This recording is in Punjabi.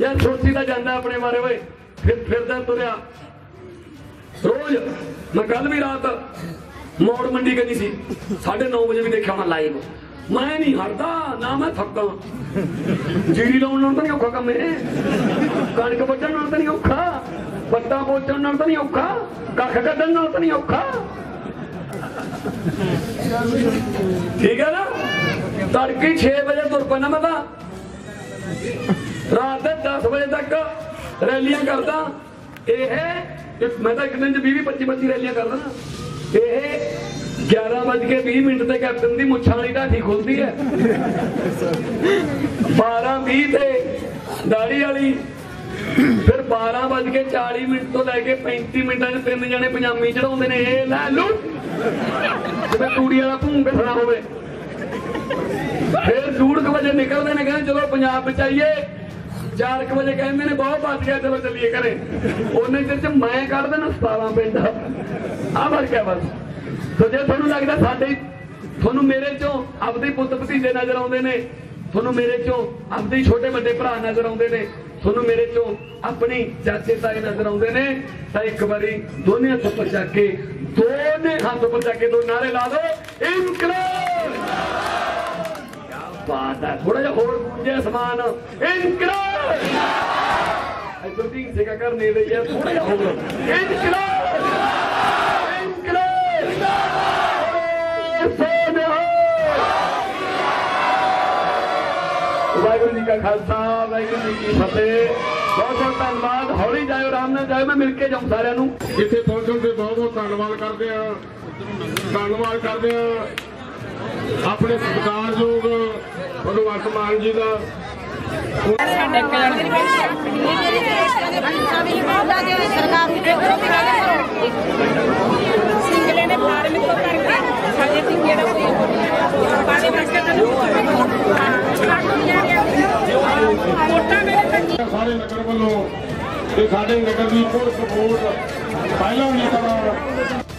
ਯਾਰ ਸੋਚੀ ਤਾਂ ਜਾਂਦਾ ਆਪਣੇ ਬਾਰੇ ਓਏ, ਫਿਰ ਫਿਰਦਾ ਤੁਰਿਆ। ਰੋਜ਼, ਮੈਂ ਕੱਲ ਵੀ ਰਾਤ ਮੋੜ ਮੰਡੀ ਗਈ ਸੀ 9:30 ਵਜੇ ਵੀ ਦੇਖਿਆ ਹੋਣਾ ਲਾਈਵ ਮੈਂ ਨਹੀਂ ਹਟਦਾ, ਨਾ ਮੈਂ ਥੱਕਾਂ ਜੀਰੀ ਲਾਉਣ ਨਾਲ ਤਾਂ ਨਹੀਂ ਔਖਾ ਕੰਮ ਇਹ। ਕਣਕ ਵੱਢਣ ਨਾਲ ਤਾਂ ਨਹੀਂ ਔਖਾ, ਪੱਤਾ ਪੋਚਣ ਨਾਲ ਤਾਂ ਨਹੀਂ ਔਖਾ, ਕੱਖ ਕੱਢਣ ਨਾਲ ਤਾਂ ਨਹੀਂ ਔਖਾ। ਠੀਕ ਹੈ ਨਾ? ਤੜਕੇ 6 ਵਜੇ ਤੁਰ ਪੈਣਾ ਮੈਂ ਤਾਂ। ਰਾਤ ਦੇ 10 ਵਜੇ ਤੱਕ ਰੈਲੀਆਂ ਕਰਦਾ। ਇਹ ਇਹ- ਮੈਂ ਤਾਂ ਇੱਕ ਦਿਨ ਚ 20 25 25 ਰੈਲੀਆਂ ਕਰਦਾ ਇਹ 11 ਕੇ 20 ਮਿੰਟ ਤੇ ਕੈਪਟਨ ਦੀ ਮੁੱਛਾਂ ਵਾਲੀ ਢਾਠੀ ਖੁੱਲਦੀ ਹੈ। 12 20 ਤੇ ਦਾੜੀ ਵਾਲੀ। ਫਿਰ 12 ਵੱਜ ਕੇ 40 ਮਿੰਟ ਤੋਂ ਲੈ ਕੇ 35 ਮਿੰਟਾਂ 'ਚ ਤਿੰਨ ਜਣੇ ਪਜਾਮੀ ਚੜਾਉਂਦੇ ਨੇ। ਇਹ ਲੈ ਲੂ। ਜਿਵੇਂ ਤੂੜੀ ਵਾਲਾ ਭੂੰਗ ਖੜਾ ਹੋਵੇ। ਫਿਰ ਡੂਢ ਵਜੇ ਨਿਕਲਦੇ ਨੇ, ਕਹਿੰਦੇ ਚਲੋ ਪੰਜਾਬ ਵਿੱਚ ਆਈਏ 4 ਵਜੇ ਕਹਿੰਦੇ ਨੇ, ਬਹੁਤ ਬਚ ਗਿਆ ਚਲੋ ਚੱਲੀਏ ਘਰੇ। ਉਹਨੇ ਚਿਰ ਚ ਮੈਂ ਕੱਢ ਦੇਣਾ 17 ਪਿੰਡ। ਆ ਵਰ ਗਿਆ ਬਸ। ਸੋ ਜੇ ਤੁਹਾਨੂੰ ਲੱਗਦਾ ਸਾਡੇ ਤੁਹਾਨੂੰ ਮੇਰੇ ਚੋਂ ਆਪਦੇ ਪੁੱਤ ਭਤੀਜੇ ਨਜ਼ਰ ਆਉਂਦੇ ਨੇ, ਤੁਹਾਨੂੰ ਮੇਰੇ ਚੋਂ ਆਪਦੇ ਛੋਟੇ ਵੱਡੇ ਭਰਾ ਨਜ਼ਰ ਆਉਂਦੇ ਨੇ, ਤੁਹਾਨੂੰ ਮੇਰੇ ਚੋਂ ਆਪਣੀ ਚਾਚੇ ਤਾਏ ਨਜ਼ਰ ਆਉਂਦੇ ਨੇ, ਤਾਂ ਇੱਕ ਵਾਰੀ ਦੋਨੇ ਹੱਥ ਉੱਪਰ ਚੱਕ ਕੇ, ਦੋਨੇ ਹੱਥ ਉੱਪਰ ਚੱਕ ਕੇ ਦੋ ਨਾਰੇ ਲਾ ਦਿਓ। ਇਨਕਲਾਬ! ਬਾਤ ਹੈ। ਥੋੜਾ ਜਿਹਾ ਹੋਰ ਗੂੰਜੇ ਸਮਾਨ ਇਨਕਲਾਬ ਇਧਰ ਦੀ ਜਗ੍ਹਾ ਕਰ ਨੇੜੇ ਯਾਰ ਥੋੜਾ ਜਿਹਾ ਹੋਰ ਇਨਕਲਾਬ! ਇਨਕਲਾਬ! ਸੋਨਿਹਾ ਵਾਹਿਗੁਰੂ ਜੀ ਕਾ ਖਾਲਸਾ, ਵਾਹਿਗੁਰੂ ਜੀ ਕੀ ਫਤਿਹ। ਬਹੁਤ ਬਹੁਤ ਧੰਨਵਾਦ। ਹੌਲੀ ਜਾਇਓ, ਆਰਾਮ ਨਾਲ ਜਾਇਓ। ਮੈਂ ਮਿਲ ਕੇ ਜਾਊਂ ਸਾਰਿਆਂ ਨੂੰ। ਇੱਥੇ ਪਹੁੰਚਣ ਤੇ ਬਹੁਤ ਬਹੁਤ ਧੰਨਵਾਦ ਕਰਦੇ ਆ। ਧੰਨਵਾਦ ਕਰਦੇ ਆ। ਆਪਣੇ ਸਤਿਕਾਰਯੋਗ ਭਗਵੰਤ ਮਾਨ ਜੀ ਦਾ ਸਿੰਗਲੇ ਨੇ ਫਾਰਮ ਤੋਂ ਕਰਕੇ ਸਾਡੇ ਕੋਈ ਵਾਸਤੇ ਸਾਰੇ ਨਗਰ ਵੱਲੋਂ ਤੇ ਸਾਡੇ ਨਗਰ ਦੀ ਪੁਰ ਸਪੋਰਟ ਪਹਿਲਾਂ ਨਹੀਂ ਕਰਾਂ